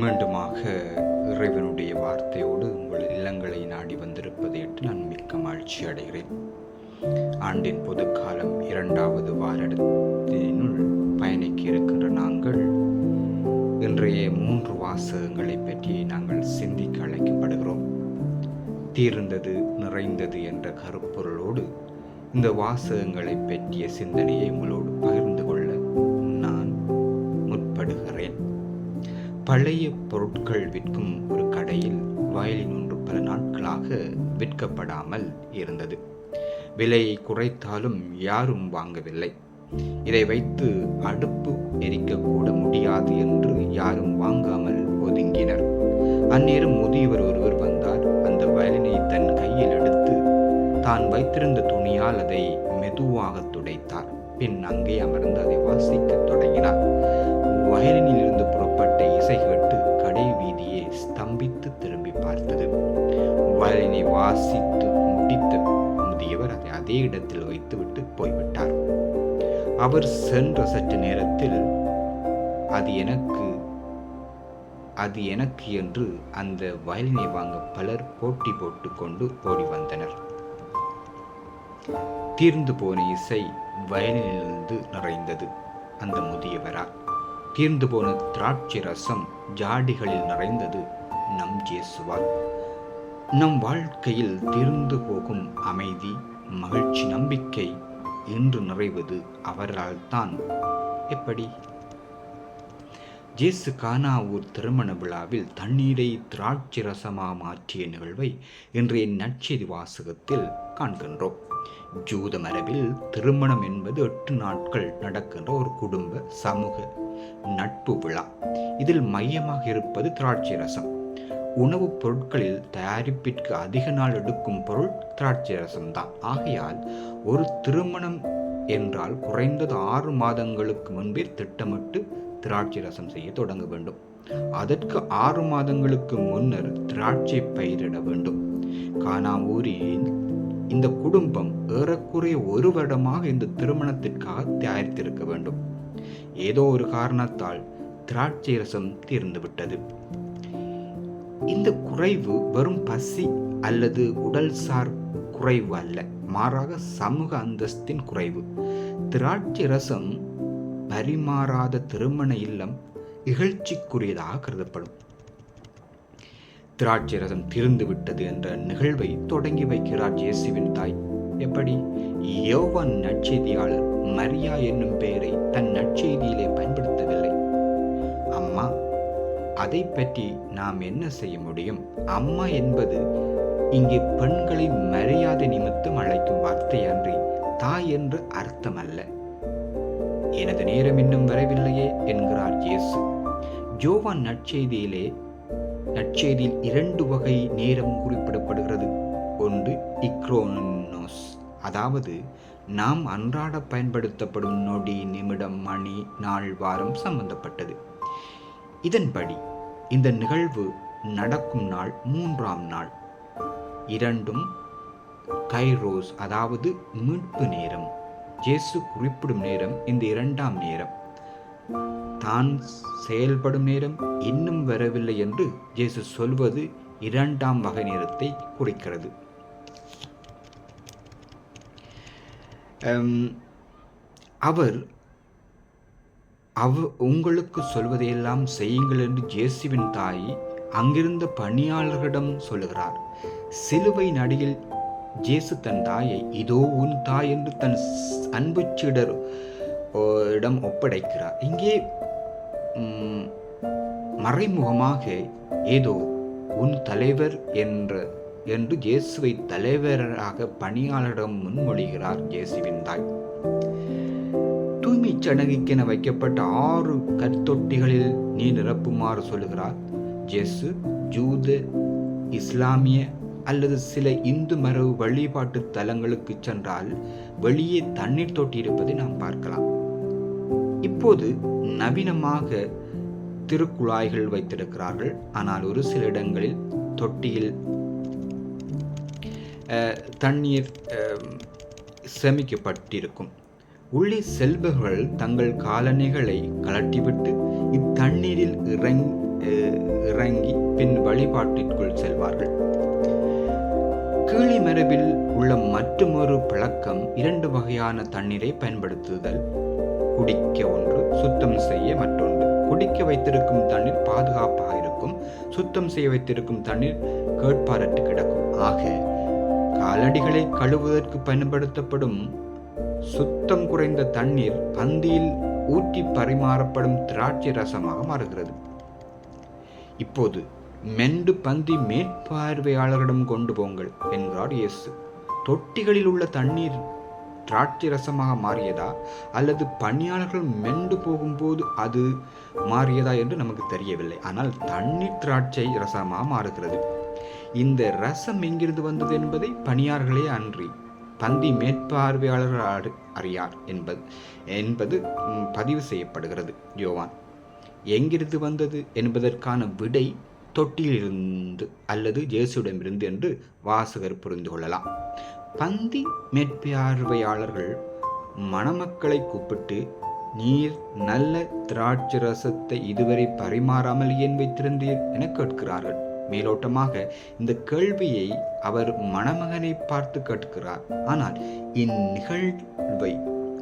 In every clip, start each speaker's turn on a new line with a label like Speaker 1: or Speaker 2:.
Speaker 1: மீண்டுமாக இறைவனுடைய வார்த்தையோடு உங்கள் இல்லங்களை நாடி வந்திருப்பதை நான் மிக்க மகிழ்ச்சி அடைகிறேன். ஆண்டின் பொதுக்காலம் இரண்டாவது வாரத்தினுள் பயணிக்க இருக்கின்ற நாங்கள் இன்றைய மூன்று வாசகங்களை பற்றி நாங்கள் சிந்திக்க அழைக்கப்படுகிறோம். தீர்ந்தது நிறைந்தது என்ற கருப்பொருளோடு இந்த வாசகங்களை பற்றிய சிந்தனையை உங்களோடு பழைய பொருட்கள் விற்கும் ஒரு கடையில் வயலின் ஒன்று பல நாட்களாக விற்கப்படாமல் இருந்தது. விலையை குறைத்தாலும் யாரும் வாங்கவில்லை. இதை வைத்து அடுப்பு எரிக்கக்கூட முடியாது என்று யாரும் வாங்காமல் ஒதுங்கினர். அந்நேரம் முதியவர் ஒருவர் வந்தார். அந்த வயலினை தன் கையில் எடுத்து தான் வைத்திருந்த துணியால் அதை மெதுவாக துடைத்தார். பின் அங்கே அமர்ந்து அதை வாசிக்கத் தொடங்கினார். வயலினில் இருந்து பாடலினை வாசித்து முடித்த முதியவர் அதை அதே இடத்தில் வைத்துவிட்டு போய்விட்டார். அவர் சென்ற சற்று நேரத்தில் அது எனக்கு அது எனக்கு என்று அந்த வயலினை வாங்க பலர் போட்டி போட்டுக்கொண்டு ஓடி வந்தனர். தீர்ந்து போன இசை வயலினிலிருந்து நிறைந்தது. அந்த முதியவரால் தீர்ந்து போன திராட்சை ரசம் ஜாடிகளில் நிறைந்தது நம் ஜேசுவால். நம் வாழ்க்கையில் தீர்ந்து போகும் அமைதி மகிழ்ச்சி நம்பிக்கை இன்று நிறைவது அவரால் தான் எப்படி? ஜேசு கானாவூர் திருமண விழாவில் தண்ணீரை திராட்சை ரசமாக மாற்றிய நிகழ்வை இன்றைய நற்செய்தி வாசகத்தில் காண்கின்றோம். ஜூத மரபில் திருமணம் என்பது எட்டு நாட்கள் நடக்கின்ற ஒரு குடும்ப சமூக நட்பு விழா. இதில் மையமாக இருப்பது திராட்சை ரசம். உணவுப் பொருட்களில் தயாரிப்பிற்கு அதிக நாள் எடுக்கும் பொருள் திராட்சை ரசம்தான். ஆகையால் ஒரு திருமணம் என்றால் குறைந்தது ஆறு மாதங்களுக்கு முன்பே திட்டமிட்டு திராட்சை ரசம் செய்ய தொடங்க வேண்டும். அதற்கு ஆறு மாதங்களுக்கு முன்னர் திராட்சை பயிரிட வேண்டும். கானாவூரில் இந்த குடும்பம் ஏறக்குறைய ஒரு வருடமாக இந்த திருமணத்திற்காக தயாரித்திருக்க வேண்டும். ஏதோ ஒரு காரணத்தால் திராட்சை ரசம் தீர்ந்துவிட்டது. இந்த குறைவு வெறும் பசி அல்லது உடல்சார் குறைவு அல்ல மாறாக சமூக அந்தஸ்தின் குறைவு. திராட்சை ரசம் பரிமாறாத திருமண இல்லம் இகழ்ச்சிக்குரியதாக கருதப்படும். திராட்சை ரசம் திருந்து விட்டது என்ற நிகழ்வை தொடங்கி வைக்கிறார் இயேசுவின் தாய். எப்படி? யோவான் நற்செய்தியாளர் மரியா என்னும் பெயரை தன் நற்செய்தியிலே பயன்படுத்தவில்லை. அதை பற்றி நாம் என்ன செய்ய முடியும்? அம்மா என்பது இங்கே பெண்களை மரியாதை நிமித்தம் அழைக்கும் வார்த்தை அன்றி தாய் என்று அர்த்தம் அல்ல எனது நேரம் இன்னும் வரவில்லையே என்கிறார் இயேசு. ஜோவான் நற்செய்தியிலே நற்செய்தியில் இரண்டு வகை நேரம் குறிப்பிடப்படுகிறது. ஒன்று இக்ரோனோஸ். அதாவது நாம் அன்றாட பயன்படுத்தப்படும் நொடி நிமிடம் மணி நாள் வாரம் சம்பந்தப்பட்டது. இதன்படி இந்த நிகழ்வு நடக்கும் நாள் மூன்றாம் நாள். இரண்டும் கைரோஸ் அதாவது மீட்பு நேரம். இயேசு குறிப்பிடும் நேரம் இந்த இரண்டாம் நேரம். தான் செயல்படும் நேரம் இன்னும் வரவில்லை என்று இயேசு சொல்வது இரண்டாம் வகை நேரத்தை குறிக்கிறது. அவர் அவ உங்களுக்கு சொல்வதையெல்லாம் செய்யுங்கள் என்று ஜேசுவின் தாய் அங்கிருந்த பணியாளர்களிடம் சொல்லுகிறார். சிலுவை நடியில் ஜேசு தன் தாயை இதோ உன் தாய் என்று தன் அன்பு சீடர் இடம் ஒப்படைக்கிறார். இங்கே மறைமுகமாக ஏதோ உன் தலைவர் என்ற என்று இயேசுவை தலைவராக பணியாளரிடம் முன்மொழிகிறார் இயேசுவின் தாய். தூய்மை சடங்குக்கென வைக்கப்பட்ட ஆறு கற்தொட்டிகளில் நீ நிரப்புமாறு சொல்லுகிறார். ஜெசு ஜூத இஸ்லாமிய அல்லது சில இந்து மரபு வழிபாட்டு தலங்களுக்கு சென்றால் வெளியே தண்ணீர் தொட்டி இருப்பதை நாம் பார்க்கலாம். இப்போது நவீனமாக திருக்குழாய்கள் வைத்திருக்கிறார்கள். ஆனால் ஒரு சில இடங்களில் தொட்டியில் தண்ணீர் சேமிக்கப்பட்டிருக்கும். உள்ளே செல்பவர்கள் தங்கள் காலணிகளை கலட்டிவிட்டு இத்தண்ணீரில் இறங் வழிபாட்டிற்குள் செல்வார்கள். கீழி மரபில் உள்ள மற்றுமொரு பழக்கம் இரண்டு வகையான தண்ணீரை பயன்படுத்துதல். குடிக்க ஒன்று சுத்தம் செய்ய மற்றொன்று. குடிக்க வைத்திருக்கும் தண்ணீர் பாதுகாப்பாக இருக்கும். சுத்தம் செய்ய வைத்திருக்கும் தண்ணீர் கேட்பாரட்டு கிடக்கும். ஆக காலடிகளை கழுவுவதற்கு பயன்படுத்தப்படும் சுத்தம் குறைந்த தண்ணீர் பந்தியில் ஊற்றி பரிமாறப்படும் திராட்சை ரசமாக மாறுகிறது. இப்போது மெண்டு பந்தி மேற்பார்வையாளரிடம் கொண்டு போங்கள் என்றார் இயேசு. தொட்டிகளில் உள்ள தண்ணீர் திராட்சை ரசமாக மாறியதா? அல்லது பணியாளர்கள் மெண்டு போகும்போது அது மாறியதா என்று நமக்கு தெரியவில்லை. ஆனால் தண்ணீர் திராட்சை ரசமாக மாறுகிறது. இந்த ரசம் எங்கிருந்து வந்தது என்பதை பணியார்களே அன்றி பந்தி மேற்பார்வையாளர்கள் அறியார் என்பது என்பது பதிவு செய்யப்படுகிறது. யோவான் எங்கிருந்து வந்தது? என்பதற்கான விடை தொட்டியிலிருந்து அல்லது ஜேசுடமிருந்து என்று வாசகர் புரிந்து கொள்ளலாம். பந்தி மேற்பார்வையாளர்கள் மணமக்களை கூப்பிட்டு நீர் நல்ல திராட்சை ரசத்தை இதுவரை பரிமாறாமல் ஏன் வைத்திருந்தீர்? என கேட்கிறார்கள். மேலோட்டமாக இந்த கேள்வியை அவர் மணமகனை பார்த்து கேட்கிறார். ஆனால் இந்நிகழ்வை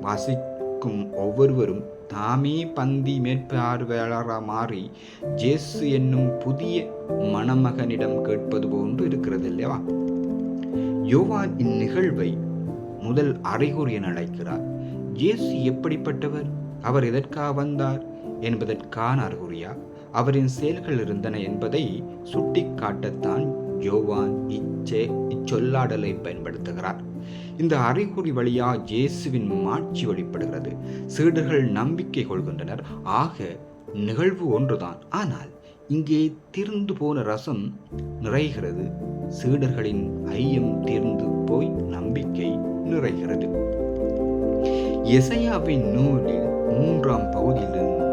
Speaker 1: வாசிக்கும் ஒவ்வொருவரும் தாமே பந்தி மேற்பார்வையாளராக மாறி ஜேசு என்னும் புதிய மணமகனிடம் கேட்பது போன்று இருக்கிறது இல்லையா யோவான் இந்நிகழ்வை முதல் அறிகுறி என அழைக்கிறார். இயேசு எப்படிப்பட்டவர்? அவர் எதற்காக வந்தார்? என்பதற்கான அறிகுறியா? அவரின் செயல்கள் இருந்தன என்பதை சுட்டிக்காட்டத்தான் யோவான் இச்சே இச்சொல்லாடலை பயன்படுத்துகிறார். இந்த அறிகுறி வழியா இயேசுவின் மாட்சி வெளிப்படுகிறது சீடர்கள் நம்பிக்கை கொள்கின்றனர். ஆக நிகழ்வு ஒன்றுதான். ஆனால் இங்கே தீர்ந்து போன ரசம் நிறைகிறது. சீடர்களின் ஐயம் தீர்ந்து போய் நம்பிக்கை நிறைகிறது. எசையாவின் நூலில் மூன்றாம் பகுதியிலிருந்து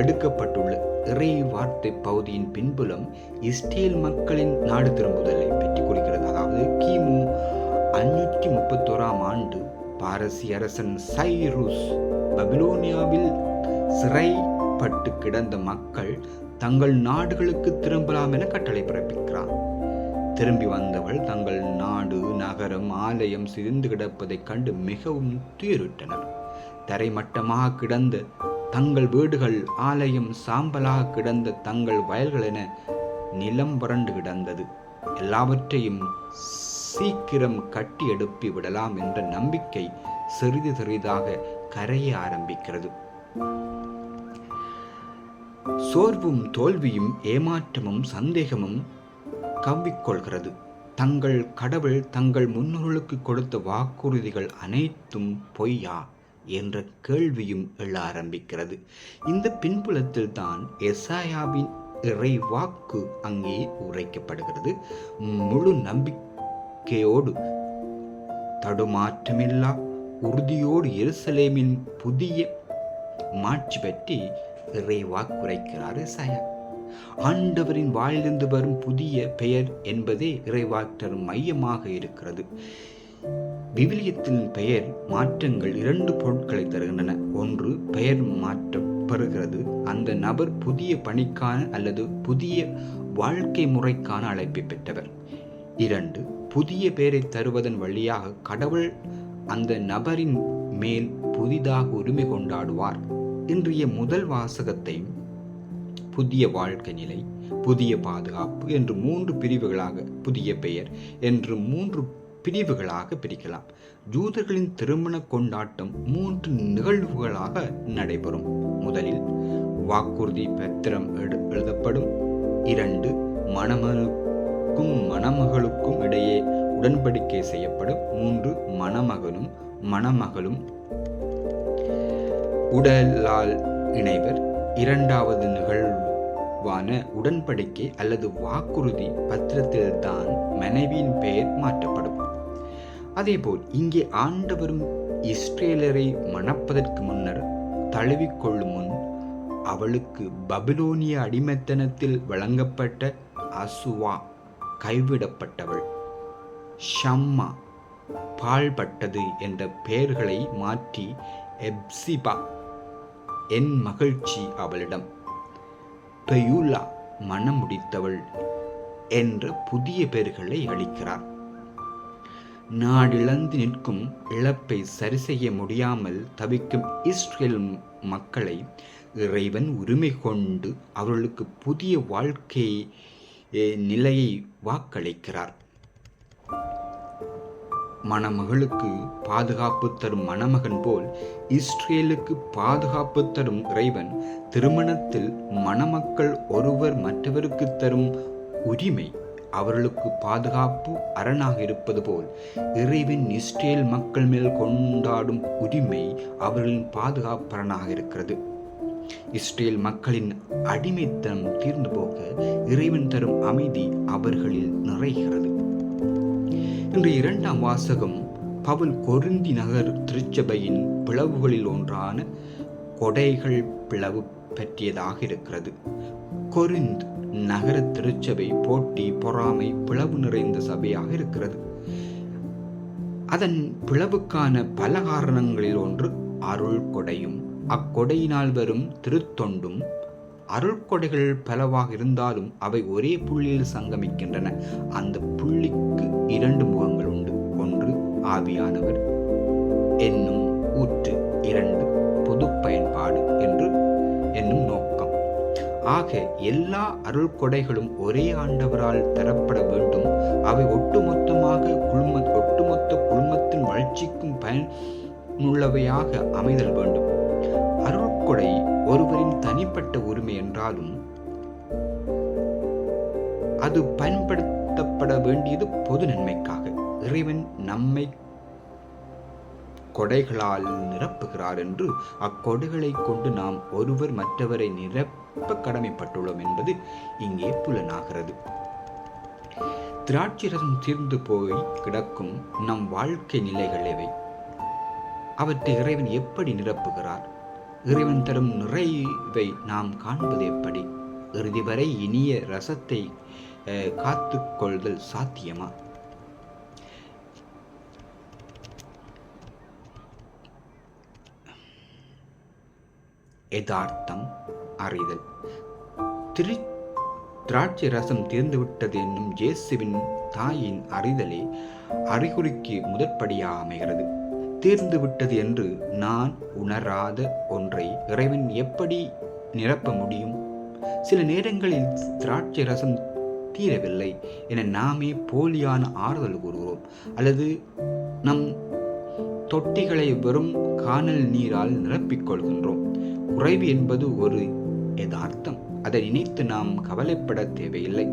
Speaker 1: எடுக்கப்பட்டுள்ள இறை வார்த்தை பகுதியின் பின்புலம் இஸ்ரேல் மக்களின் நாடு திரும்புதலை பற்றி குறிக்கிறது. அதாவது கிமு அஞ்சூற்றி முப்பத்தோராம் ஆண்டு பாரசி அரசன் சைரூஸ் பபிலோனியாவில் சிறைப்பட்டு கிடந்த மக்கள் தங்கள் நாடுகளுக்கு திரும்பலாம் என கட்டளை பிறப்பிக்கிறார். திரும்பி வந்தவள் தங்கள் நாடு நகரம் ஆலயம் சிரிந்து கிடப்பதைக் கண்டு மிகவும் துயரிட்டனர் தரைமட்டமாக கிடந்த தங்கள் வீடுகள் ஆலயம் சாம்பலாக கிடந்த தங்கள் வயல்கள் என நிலம் வறண்டு கிடந்தது. எல்லாவற்றையும் சீக்கிரம் கட்டி எடுப்பி விடலாம் என்ற நம்பிக்கை சிறிது சிறிதாக கரைய ஆரம்பிக்கிறது. சோர்வும் தோல்வியும் ஏமாற்றமும் சந்தேகமும் கவ்விக்கொள்கிறது. தங்கள் கடவுள் தங்கள் முன்னோர்களுக்கு கொடுத்த வாக்குறுதிகள் அனைத்தும் பொய்யா? என்ற கேள்வியும் எழ ஆரம்பிக்கிறது. இந்த பின்புலத்தில் தான் எசாயாவின் இறை வாக்கு அங்கே உரைக்கப்படுகிறது. முழு நம்பிக்கையோடு தடுமாற்றமில்லா உறுதியோடு எருசலேமின் புதிய மாட்சி பற்றி இறை வாக்குரைக்கிறார் எசாயா. ஆண்டவரின் வாயிலிருந்து வரும் புதிய பெயர் என்பதே இறைவாற்றர் மையமாக இருக்கிறது. விவிலியத்தின் பெயர் மாற்றங்கள் இரண்டு பொருட்களை தருகின்றன. ஒன்று பெயர் மாற்றம் பெறுகிறது. அந்த நபர் புதிய பணிக்கான அல்லது புதிய வாழ்க்கை முறைக்கான அழைப்பை பெற்றவர். இரண்டு புதிய பெயரை தருவதன் வழியாக கடவுள் அந்த நபரின் மேல் புதிதாக உரிமை கொண்டாடுவார் இன்றைய முதல் வாசகத்தையும் புதிய வாழ்க்கை நிலை புதிய பாதுகாப்பு என்று மூன்று பிரிவுகளாக புதிய பெயர் என்று மூன்று பிரிவுகளாக பிரிக்கலாம். ஜூதர்களின் திருமண கொண்டாட்டம் மூன்று நிகழ்வுகளாக நடைபெறும். முதலில் வாக்குறுதி பத்திரம் எழுதப்படும். இரண்டு மணமனுக்கும் மணமகளுக்கும் இடையே உடன்படிக்கை செய்யப்படும். மூன்று மணமகனும் மணமகளும் உடலால் இணைவர். இரண்டாவது நிகழ்வான உடன்படிக்கை அல்லது வாக்குறுதி பத்திரத்தில்தான் மனைவியின் பெயர் மாற்றப்படும். அதேபோல் இங்கே ஆண்டவரும் இஸ்ரேலரை மணப்பதற்கு முன்னர் தழுவிக்கொள்ளும் முன் அவளுக்கு பபிலோனிய அடிமைத்தனத்தில் வழங்கப்பட்ட அசுவா கைவிடப்பட்டவள். ஷம்மா பாழ்பட்டது என்ற பெயர்களை மாற்றி எப்சிபா என் மகிழ்ச்சி அவளிடம். பெயுலா மனம் முடித்தவள் என்ற புதிய பெயர்களை அளிக்கிறார். நாடிழந்து நிற்கும் இழப்பை சரி செய்ய முடியாமல் தவிக்கும் இஸ்ரேல் மக்களை இறைவன் உரிமை கொண்டு அவர்களுக்கு புதிய வாழ்க்கை நிலையை வாக்களிக்கிறார். மணமகளுக்கு பாதுகாப்பு தரும் மணமகன் போல் இஸ்ரேலுக்கு பாதுகாப்பு தரும் இறைவன் திருமணத்தில் மணமக்கள் ஒருவர் மற்றவருக்கு தரும் உரிமை. அவர்களுக்கு பாதுகாப்பு அரணாக இருப்பது போல். இறைவின் இஸ்ரேல் மக்கள் மேல் கொண்டாடும் உரிமை அவர்களின் பாதுகாப்பு அரணாக இருக்கிறது. இஸ்ரேல் மக்களின் அடிமைத்தனம் தீர்ந்து போக இறைவன் தரும் அமைதி அவர்களில் நிறைகிறது. இன்று இரண்டாம் வாசகம் பவுல் கொருந்தி நகர் திருச்சபையின் பிளவுகளில் ஒன்றான கொடைகள் பிளவு பற்றியதாக இருக்கிறது. கொரிந்த் நகர திருச்சபை போட்டி பொறாமை பிளவு நிறைந்த சபையாக இருக்கிறது. அதன் பிளவுக்கான பல காரணங்களில் ஒன்று அருள் கொடையும். அக்கொடையினால் வரும் திருத்தொண்டும் அருள்கொடைகள் பலவாக இருந்தாலும் அவை ஒரே புள்ளியில் சங்கமிக்கின்றன. அந்த புள்ளிக்கு இரண்டு முகங்கள் உண்டு. ஒன்று ஆவியானவர் என்னும் ஊற்று இரண்டு பொது பயன்பாடு என்று என்னும் நோக்கம். ஆக எல்லா அருள் கொடைகளும் ஒரே ஆண்டவரால் தரப்பட வேண்டும். அவை ஒட்டுமொத்தமாக குழும ஒட்டுமொத்த குழுமத்தின் வளர்ச்சிக்கும் பயனுள்ளவையாக அமைதல் வேண்டும். அருள்கொடை ஒருவரின் தனிப்பட்ட உரிமை என்றாலும் அது பயன்படுத்தப்பட வேண்டியது பொது நன்மைக்காக. இறைவன் நம்மை கொடைகளால் நிரப்புகிறார் என்று அக்கொடைகளை கொண்டு நாம் ஒருவர் மற்றவரை நிரப்ப கடமைப்பட்டுள்ளோம் என்பது இங்கே புலனாகிறது. திராட்சரசம் தீர்ந்து போய் கிடக்கும் நம் வாழ்க்கை நிலைகள் எவை? அவற்றை இறைவன் எப்படி நிரப்புகிறார்? இறைவன் தரும் நிறைவை நாம் காண்பது எப்படி? இறுதி வரை இனிய ரசத்தை காத்து கொள்தல் சாத்தியமா? யதார்த்தம் அறிதல். திரு திராட்சை ரசம் தீர்ந்துவிட்டது என்னும் இயேசுவின் தாயின் அறிதலே அறிகுறிக்கு முதற்படியாக அமைகிறது. தீர்ந்து விட்டது என்று நான் உணராத ஒன்றை இறைவன் எப்படி நிரப்ப முடியும்? சில நேரங்களில் திராட்சை ரசம் தீரவில்லை என நாமே போலியான ஆறுதல் கூறுகிறோம். அல்லது நம் தொட்டிகளை வெறும் காணல் நீரால் நிரப்பிக் குறைவு என்பது ஒரு யதார்த்தம். அதை நினைத்து நாம் கவலைப்பட தேவையில்லை.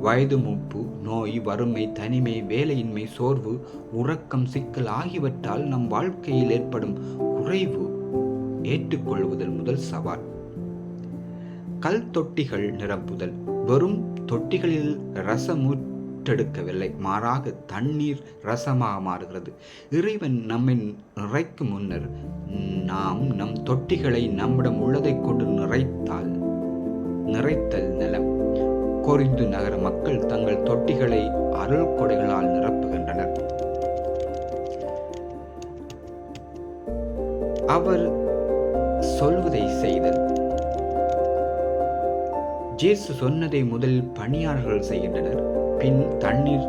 Speaker 1: வயது மூப்பு நோய் வறுமை தனிமை வேலையின்மை சோர்வு உறக்கம் சிக்கல் ஆகியவற்றால் நம் வாழ்க்கையில் ஏற்படும் குறைவு ஏற்றுக்கொள்வதல் முதல் சவால். கல் தொட்டிகள் நிரப்புதல். வெறும் தொட்டிகளில் ரசமூற்றெடுக்கவில்லை மாறாக தண்ணீர் ரசமாக மாறுகிறது. இறைவன் நம்மை நிறைக்கும் முன்னர் நாம் நம் தொட்டிகளை நம்மிடம் உள்ளதை கொண்டு நிறைத்தால் நிறைத்தல் நிலம். கொரிந்து நகர மக்கள் தங்கள் தொட்டிகளை அருள் கொடைகளால் நிரப்புகின்றனர். அவர் சொல்வதை செய்தல். ஜேசு சொன்னதை முதல் பணியாளர்கள் செய்கின்றனர். பின் தண்ணீர்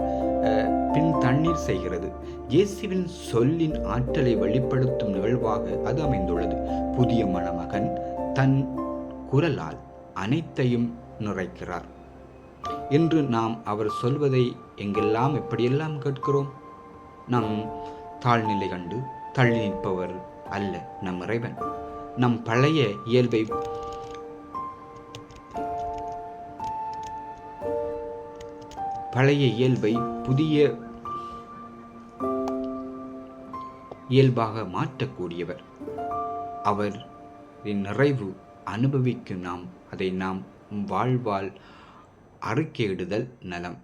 Speaker 1: பின் தண்ணீர் செய்கிறது. இயேசுவின் சொல்லின் ஆற்றலை வெளிப்படுத்தும் நிகழ்வாக அது அமைந்துள்ளது. புதிய மணமகன் தன் குரலால் அனைத்தையும் நுரைக்கிறார் என்று நாம் அவர் சொல்வதை எங்கெல்லாம் எப்படியெல்லாம் கேட்கிறோம்? நம் தாழ்நிலை கண்டு தள்ளி நிற்பவர் அல்ல நம் இறைவன். நம் பழைய இயல்பை பழைய இயல்பை புதிய இயல்பாக மாற்றக்கூடியவர். அவர் நிறைவு அனுபவிக்கும் நாம். அதை நாம் வாழ்வால் அறிக்கையிடுதல் நலம்.